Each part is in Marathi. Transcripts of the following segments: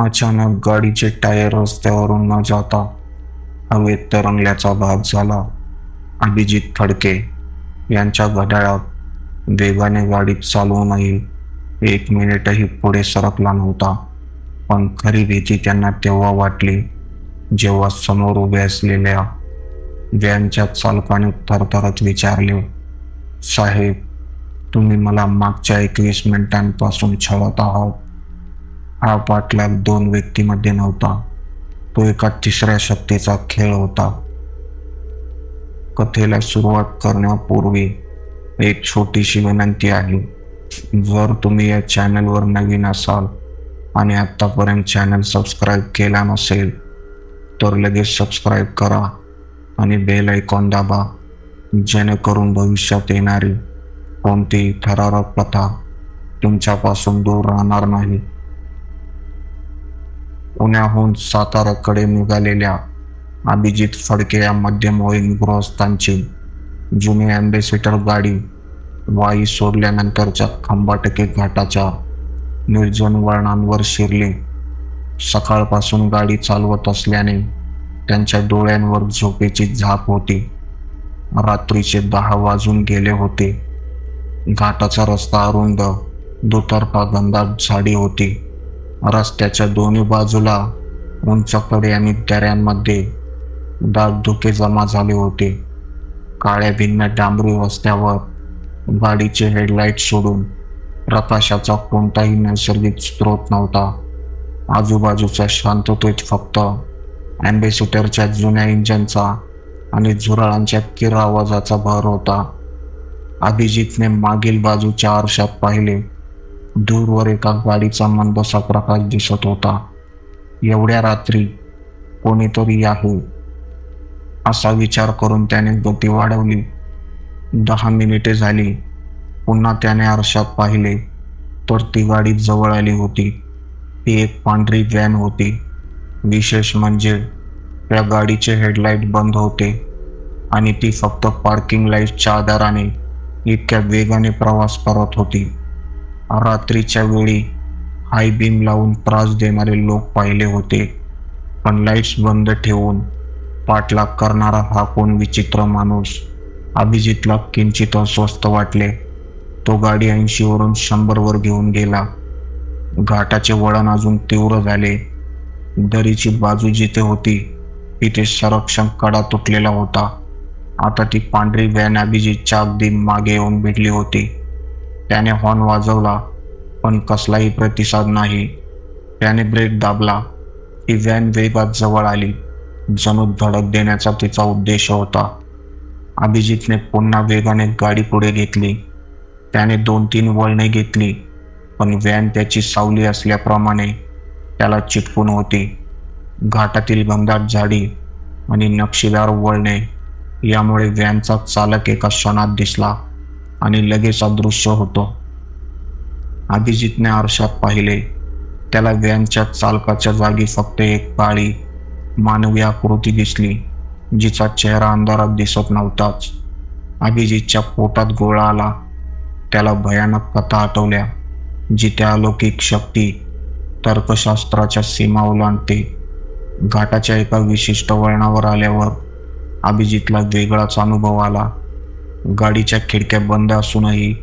अचानक गाडीचे टायर रस्त्यावरून न जाता हवेत तरंगल्याचा भाग झाला. अभिजित फडके यांच्या घड्याळात वेगाने गाडी चालवूनही एक मिनिटही पुढे सरकला नव्हता. पण खरी भीती त्यांना तेव्हा वाटली जेव्हा समोर उभे असलेल्या व्हॅनच्या चालकाने थरथरत विचारले साहेब तुम्ही मला मागच्या एकवीस मिनिटांपासून छळत आहात. हा पाठलाग दोन व्यक्तीमध्ये नव्हता. तो एका तिसऱ्या शक्तीचा खेळ होता. कथेला सुरुवात करण्यापूर्वी एक छोटीशी विनंती आहे. जर तुम्ही या चॅनलवर नवीन असाल आणि आत्तापर्यंत चॅनल सबस्क्राईब केला नसेल तर लगेच सबस्क्राईब करा आणि बेल ऐकॉन दाबा जेणेकरून भविष्यात येणारी कोणतीही थरारक प्रथा तुमच्यापासून दूर राहणार नाही. पुण्याहून साताराकडे निघालेल्या अभिजित फडके या मध्यमवयीन गृहस्थांची जुनी अँबेसिडर गाडी वाई सोडल्यानंतरच्या खंबाटके घाटाच्या निर्जन वळणांवर शिरली. सकाळपासून गाडी चालवत असल्याने त्यांच्या डोळ्यांवर झोपेची झाप होती. रात्रीचे दहा वाजून गेले होते. घाटाचा रस्ता अरुंद दुतर्फा गंधात झाडी होती. रस्त्याच्या दोन्ही बाजूला उंचकडे आणि दऱ्यांमध्ये दागधुके जमा झाले होते. काळ्या भिन्न डांबरी रस्त्यावर गाडीचे हेडलाईट सोडून प्रकाशाचा कोणताही नैसर्गिक स्रोत नव्हता. आजूबाजूच्या शांततेत फक्त ॲम्बेसिटरच्या जुन्या इंजनचा आणि झुरळांच्या किर आवाजाचा भर होता. अभिजितने मागील बाजूच्या आरशात पाहिले. दूरवर एका गाडीचा मंदसा प्रकाश दिसत होता. एवढ्या रात्री कोणीतरी आहे? असा विचार करून त्याने गती वाढवली. दहा मिनिटे झाली. पुन्हा त्याने आरशात पाहिले तर ती गाडी जवळ आली होती. ती एक पांढरी व्हॅन होती. विशेष म्हणजे त्या गाडीचे हेडलाईट बंद होते आणि ती फक्त पार्किंग लाईटच्या आधाराने इतक्या वेगाने प्रवास करत होती. रात्रीच्या वेळी हाय बीम लावून त्रास देणारे लोक पाहिले होते. पण लाईट्स बंद ठेवून पाठलाग करणारा हा कोण विचित्र माणूस? अभिजितला किंचित अस्वस्थ वाटले. तो गाडी ऐंशीवरून शंभरवर घेऊन गेला. घाटाचे वळण अजून तीव्र झाले. दरीची बाजू जिथे होती तिथे संरक्षण कडा तुटलेला होता. आता ती पांढरी व्हॅन अभिजितच्या अगदी मागे येऊन भिडली होती. त्याने हॉर्न वाजवला पण कसलाही प्रतिसाद नाही. त्याने ब्रेक दाबला. ती व्हॅन वेगात जवळ आली. जणू धडक देण्याचा तिचा उद्देश होता. अभिजितने पुन्हा वेगाने गाडी पुढे घेतली. त्याने दोन तीन वळणे घेतली पण व्हॅन त्याची सावली असल्याप्रमाणे त्याला चिटकून होती. घाटातील घनदाट झाडी आणि नक्षीदार वळणे यामुळे व्हॅनचा चालक एका क्षणात दिसला. आणि लगेच अदृश्य होतो. अभिजितने आरशात पाहिले. त्याला व्हॅनच्या चालकाच्या जागी फक्त एक काळी मानवी आकृती दिसली जिचा चेहरा अंधारात दिसत नव्हताच. अभिजितच्या पोटात गोळा आला. त्याला भयानक कथा आठवल्या जिथे अलौकिक शक्ती तर्कशास्त्राच्या सीमा ओलांडते. घाटाच्या एका विशिष्ट वळणावर आल्यावर अभिजितला वेगळाच अनुभव आला. गाडीच्या खिडक्या बंद असूनही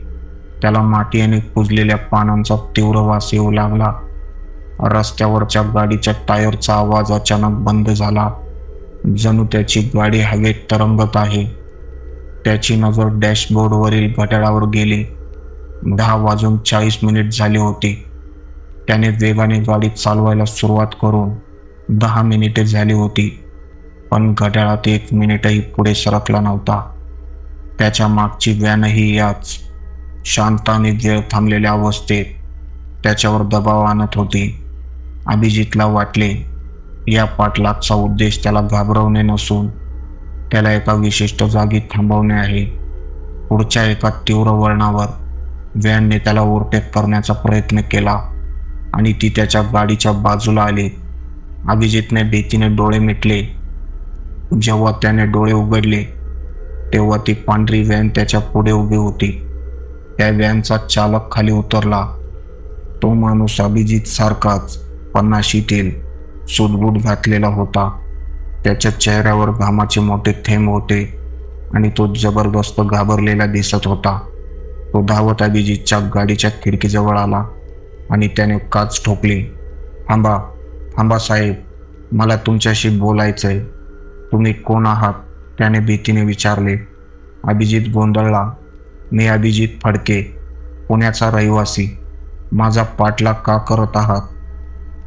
त्याला माती आणि कुजलेल्या पानांचा तीव्र वास येऊ लागला. रस्त्यावरच्या गाडीच्या टायरचा आवाज अचानक बंद झाला. जणू त्याची गाडी हवेत तरंगत आहे. त्याची नजर डॅशबोर्डवरील घड्याळावर गेली. दहा वाजून चाळीस मिनिट झाली होती. त्याने वेगाने गाडी चालवायला सुरुवात करून दहा मिनिटे झाली होती. पण घड्याळात एक मिनिटही पुढे सरकला नव्हता. त्याच्या मागची व्हॅनही याच शांत आणि वेळ थांबलेल्या अवस्थेत त्याच्यावर दबाव आणत होती. अभिजितला वाटले या पाठलागचा उद्देश त्याला घाबरवणे नसून त्याला एका विशिष्ट जागी थांबवणे आहे. पुढच्या एका तीव्र वळणावर व्हॅनने त्याला ओव्हरटेक करण्याचा प्रयत्न केला आणि ती त्याच्या गाडीच्या बाजूला आली. अभिजितने भीतीने डोळे मिटले. जेव्हा त्याने डोळे उघडले तेव्हा ती पांढरी व्हॅन त्याच्या पुढे उभी होती. त्या व्हॅनचा चालक खाली उतरला. तो माणूस अभिजित सारखाच पन्नाशीतील सूटबूट घातलेला होता. त्याच्या चेहऱ्यावर घामाचे मोठे थेंब होते आणि तो जबरदस्त घाबरलेला दिसत होता. तो धावत अभिजितच्या गाडीच्या खिडकीजवळ आला आणि त्याने काच ठोकली. थांबा थांबा साहेब मला तुमच्याशी बोलायचंय. तुम्ही कोण आहात? त्याने भीतीने विचारले अभिजित गोंधळला. मी अभिजित फडके पुण्याचा रहिवासी. माझा पाठलाग का करत आहात?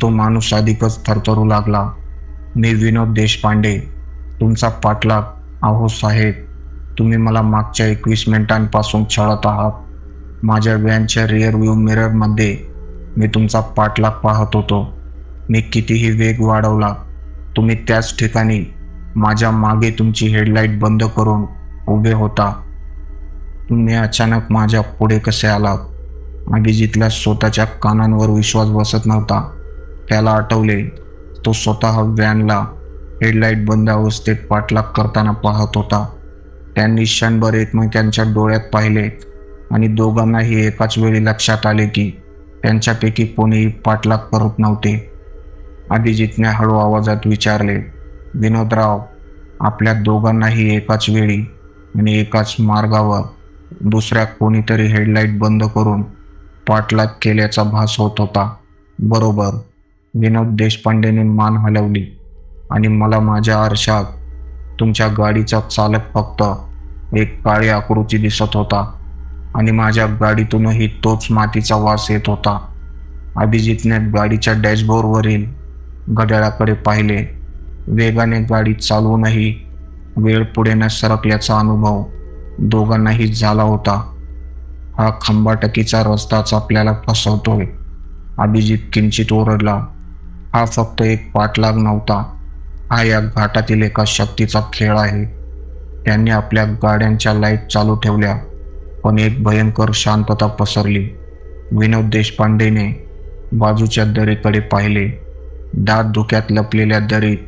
तो माणूस अधिकच थरथरू लागला. मी विनोद देशपांडे तुमचा पाठलाग आहो साहेब. तुम्ही मला मागच्या एकवीस मिनिटांपासून छळत आहात. माझ्या व्हॅनच्या रिअर व्ह्यू मिररमध्ये मी तुमचा पाठलाग पाहत होतो. मी कितीही वेग वाढवला तुम्ही त्याच ठिकाणी माझ्या मागे तुमची हेडलाईट बंद करून उभे होता. तुम्ही अचानक माझ्या पुढे कसे आलात? अभिजितला स्वतःच्या कानांवर विश्वास बसत नव्हता त्याला आठवले तो स्वतः व्हॅनला हेडलाईट बंद अवस्थेत पाठलाग करताना पाहत होता. त्यांनी क्षणभर एकमेकांच्या डोळ्यात पाहिले आणि दोघांनाही एकाच वेळी लक्षात आले की त्यांच्यापैकी कोणीही पाठलाग करत नव्हते. अभिजितने हळू आवाजात विचारले विनोदराव आपल्या दोघांनाही एकाच वेळी आणि एकाच मार्गावर दुसऱ्या कोणीतरी हेडलाईट बंद करून पाठलाग केल्याचा भास होत होता. बरोबर विनोद देशपांडेने मान हलवली आणि मला माझ्या आरशात तुमच्या गाडीचा चालक फक्त एक काळी आकृती दिसत होता आणि माझ्या गाडीतूनही तोच मातीचा वास येत होता. अभिजितने गाडीच्या डॅशबोर्डवरील घड्याळाकडे पाहिले वेगाने गाडी चालवूनही वेळ पुढे न सरकल्याचा अनुभव दोघांनाही झाला होता. हा खंबाटकीचा रस्ताच आपल्याला फसवतोय. अभिजित किंचित ओरडला. हा फक्त एक पाठलाग नव्हता. हा या घाटातील एका शक्तीचा खेळ आहे. त्यांनी आपल्या गाड्यांच्या लाइट चालू ठेवल्या पण एक भयंकर शांतता पसरली. विनोद देशपांडेने बाजूच्या दरीकडे पाहिले. दात धुक्यात लपलेल्या दरीत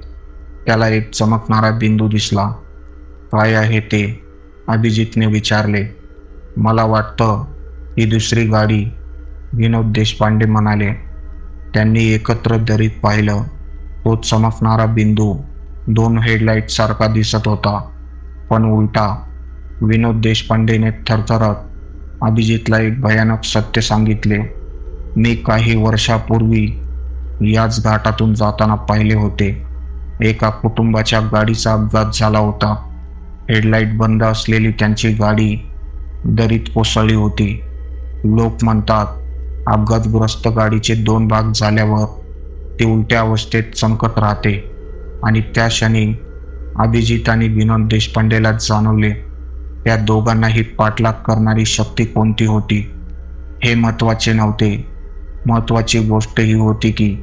त्याला एक चमकणारा बिंदू दिसला. काय आहे ते? अभिजितने विचारले. मला वाटतं ही दुसरी गाडी विनोद देशपांडे म्हणाले. त्यांनी एकत्र दरीत पाहिलं. तो चमकणारा बिंदू दोन हेडलाईट सारखा दिसत होता. पण उलटा विनोद देशपांडेने थरथरत अभिजितला एक भयानक सत्य सांगितले. मी काही वर्षापूर्वी याच घाटातून जाताना पाहिले होते. एका कुटुंबाच्या गाडीचा अपघात झाला होता. हेडलाईट बंद असलेली त्यांची गाडी दरीत कोसळली होती. लोक म्हणतात अपघातग्रस्त गाडीचे दोन भाग झाल्यावर ती उलट्या अवस्थेत चमकत राहते आणि त्या क्षणी अभिजित आणि विनोद देशपांडेला जाणवले त्या दोघांनाही पाठलाग करणारी शक्ती कोणती होती? हे महत्त्वाचे नव्हते. महत्त्वाची गोष्ट ही होती की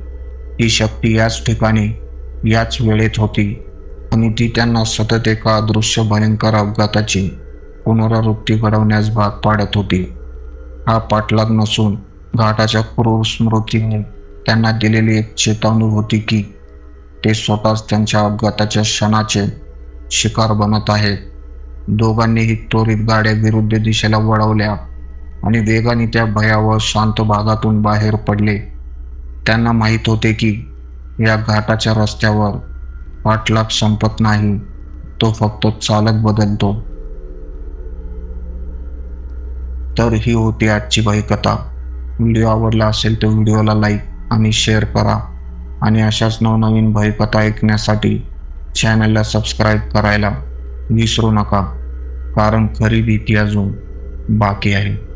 ही शक्ती याच ठिकाणी याच वेळेत होती. आणि ती त्यांना सतत एका अदृश्य भयंकर अपघाताची पुनरावृत्ती घडवण्यास भाग पाडत होती. हा पाठलाग नसून घाटाच्या क्रूर स्मृतीने त्यांना दिलेली एक चेतावणी होती की ते स्वतःच त्यांच्या अपघाताच्या क्षणाचे शिकार बनत आहेत. दोघांनीही त्वरित गाड्या विरुद्ध दिशेला वळवल्या आणि वेगाने त्या भयावह शांत भागातून बाहेर पडले. त्यांना माहीत होते की या घाटाच्या रस्त्यावर पाठलाग संपत नाही. तो फक्त चालक बदलतो. तर ही होती आजची कथा व्हिडिओ आवडला असेल तर व्हिडिओला लाईक आणि शेअर करा. आणि अशाच नवनवीन भयकथा ऐकण्यासाठी चॅनलला सबस्क्राईब करायला विसरू नका. कारण खरी भीती अजून बाकी आहे.